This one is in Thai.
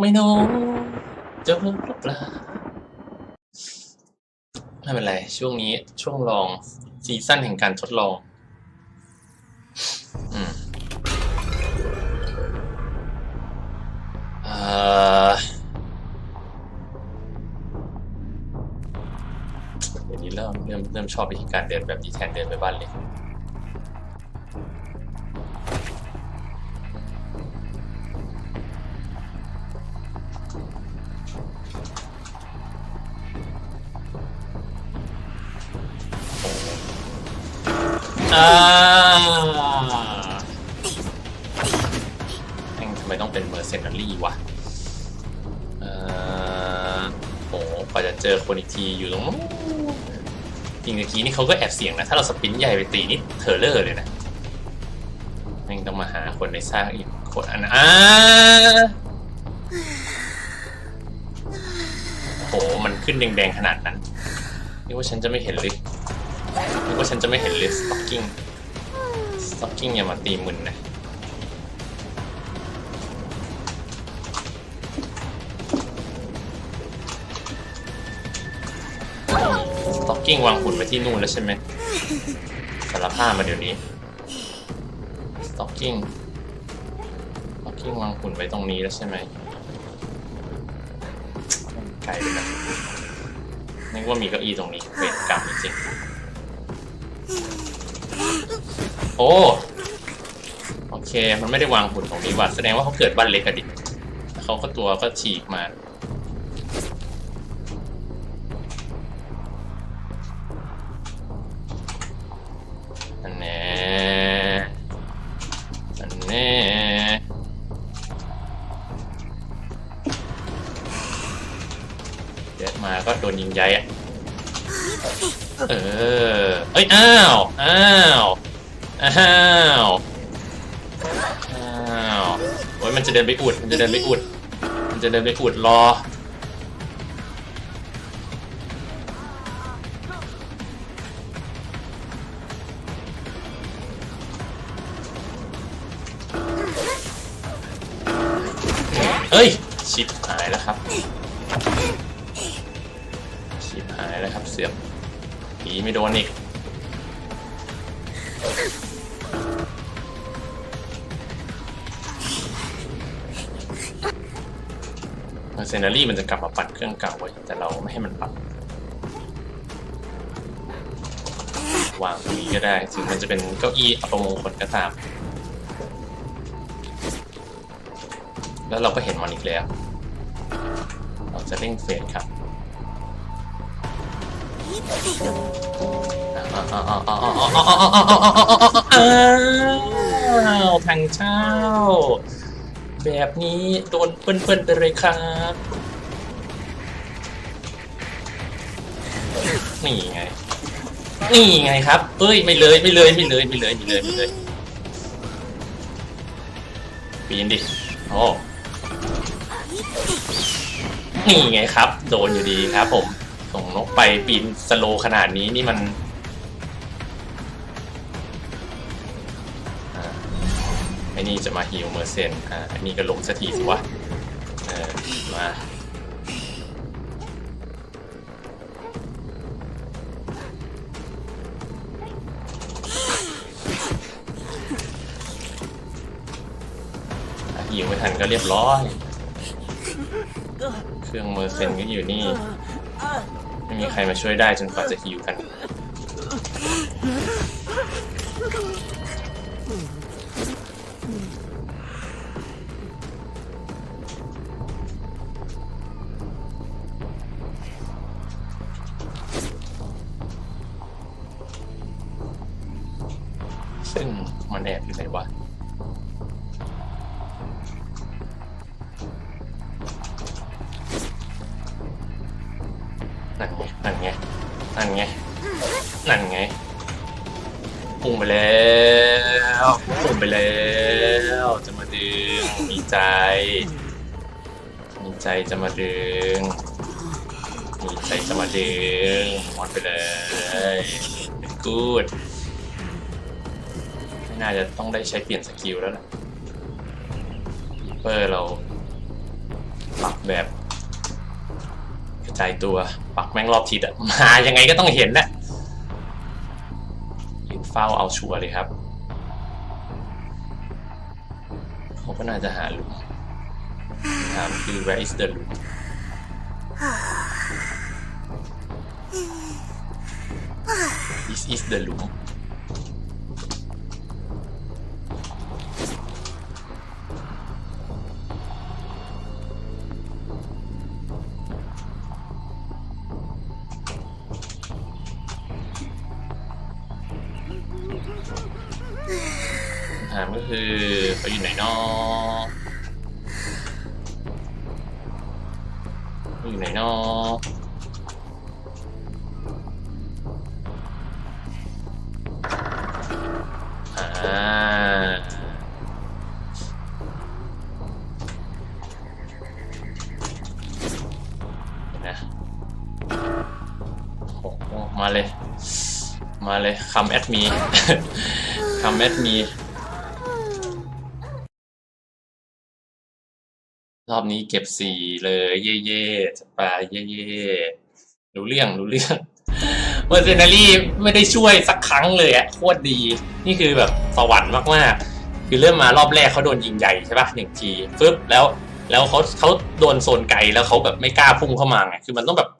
ไม่รู้จะพบหรือเปล่าไม่เป็นไร ช่วงนี้ช่วงลองซีซั่นแห่งการทดลองอืมเอ่อเดี๋ยวนี้เริ่มเริ่มเริ่มชอบวิธีการเดินแบบนี้แทนเดินไปบ้านเล็ก อ่าแม่งทำไมต้องเป็นเมอร์เซนารี่วะเอ่อโหกว่าจะเจอคนอีกทีอยู่ตรงนู้นจริงเมื่อกี้นี่เขาก็แอบเสี่ยงนะ ถ้าเราสปินใหญ่ไปตีนี่เทอร์เลอร์เลยนะแม่งต้องมาหาคนในซากอีกคนอันนั้นอ่าโหมันขึ้นแดงๆขนาดนั้นนี่ว่าฉันจะไม่เห็นเลย นึกว่าฉันจะไม่เห็นเลยสต็อกกิ้งสต็อกกิ้งอย่ามาตีมึนนะสต็อกกิ้งวางหุ่นไว้ที่นู่นแล้วใช่ไหมสารภาพมาเดี๋ยวนี้สต็อกกิ้งสต็อกกิ้งวางหุ่นไว้ตรงนี้แล้วใช่ไหมไกลไปนะนึกว่ามีเก้าอี้ตรงนี้เวรกรรมจริง โอ้โอเค มันไม่ได้วางหุ่นตรงนี้ว่ะแสดงว่าเขาเกิดบ้านเล็กอะดิเขาก็ตัวก็ฉีกมาอันแน่อันแน่เดี๋ยวมาก็โดนยิงใหญ่อะเออ เอ้ย อ้าว อ้าว อ้าวอ้าวโอ้ยมันจะเดินไปอุด มันจะเดินไปอุด มันจะเดินไปอุดรอเอ้ย ชิบหายแล้วครับ ชิบหายแล้วครับเสือกผีไม่โดนอีก เซนารี่มันจะกลับมาปัดเครื่องเก่าไว้แต่เราไม่ให้มันปัดวางตรงนี้ก็ได้ถึงมันจะเป็นเก้าอี้อัปมงคลก็ตาม แล้วเราก็เห็นมันอีกแล้ว เราจะเร่งเฟสครับอ้าวทางเจ้า แบบนี้โดนเปิ้นๆไปเลยครับนี่ไง นี่ไงครับ เอ้ยไม่เลยไม่เลยไม่เลยไม่เลยไม่เลยไม่เลยปีนดิโอ้นี่ไงครับ โดนอยู่ดีครับ ผม ส่งนกไปปีนสโลขนาดนี้นี่มัน ไอ้นี่จะมาฮิวเมอร์เซนอ่าอันนี้ก็ล้มสักทีสิวะเออมาฮิวไม่ทันก็เรียบร้อย เครื่องเมอร์เซนก็อยู่นี่ ไม่มีใครมาช่วยได้จนกว่าจะฮิวกัน แอบอยู่ไหนวะนั่นไงนั่นไงนั่นไงนั่นไงพุ่งไปแล้วพุ่งไปแล้วจะมาดึงมีใจ มีใจจะมาดึงมีใจจะมาดึงมอนไปเลยเป็นกูด น่าจะต้องได้ใช้เปลี่ยนสกิลแล้วล่ะเปอร์เราแบบกระจายตัวปักแม่งรอบทิศอะมายังไงก็ต้องเห็นแหละยืนเฝ้าเอาชัวร์เลยครับเขาก็น่าจะหาหลุมถามคือ where is the หลุม this is the หลุมถาม คือเขาอยู่ไหนนอเขาอยู่ไหนนออ่านะโอ้มาเลย มาเลยคำแอดมีคำแอดมี รอบนี้เก็บสี่เลย เย่เย่ๆจะไปเย่เย่รู้เรื่องรู้เรื่องเมอร์เซนารีไม่ได้ช่วยสักครั้งเลยอะโคตรดี นี่คือแบบสวรรค์มากๆ คือเริ่มมารอบแรกเขาโดนยิงใหญ่ใช่ปะหนึ่งทีฟึบแล้วแล้วเขาเขาโดนโซนไกลแล้วเขาแบบไม่กล้าพุ่งเข้ามาไงคือมันต้องแบบ